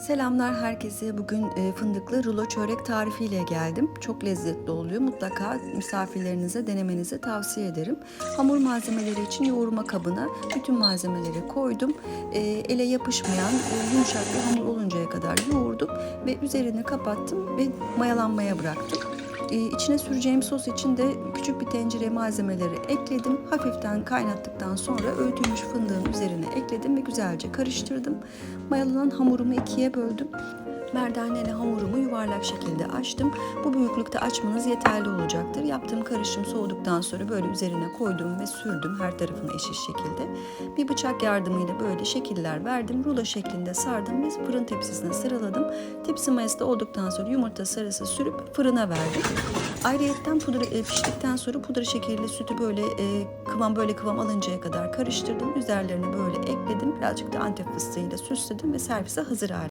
Selamlar herkese. Bugün e, fındıklı rulo çörek tarifiyle geldim. Çok lezzetli oluyor. Mutlaka misafirlerinize denemenizi tavsiye ederim. Hamur malzemeleri için yoğurma kabına bütün malzemeleri koydum. E, ele yapışmayan e, yumuşak bir hamur oluncaya kadar yoğurdum ve üzerini kapattım ve mayalanmaya bıraktım. E, içine süreceğim sos için de küçük bir tencere malzemeleri ekledim. Hafiften kaynattıktan sonra öğütülmüş fındığın üzerine ekledim ve güzelce karıştırdım. Mayalanan hamurumu ikiye böldüm. Merdaneli hamurumu yuvarlak şekilde açtım. Bu büyüklükte açmanız yeterli olacaktır. Yaptığım karışım soğuduktan sonra böyle üzerine koydum ve sürdüm her tarafına eşit şekilde. Bir bıçak yardımıyla böyle şekiller verdim. Rulo şeklinde sardım ve fırın tepsisine sıraladım. Tepsi mayası olduktan sonra yumurta sarısı sürüp fırına verdim. Ayrıyetten pudra e, piştikten sonra pudra şekeriyle sütü böyle e, kıvam böyle kıvam alıncaya kadar karıştırdım. Üzerlerine böyle ekledim. Birazcık da antep fıstığıyla süsledim ve servise hazır hale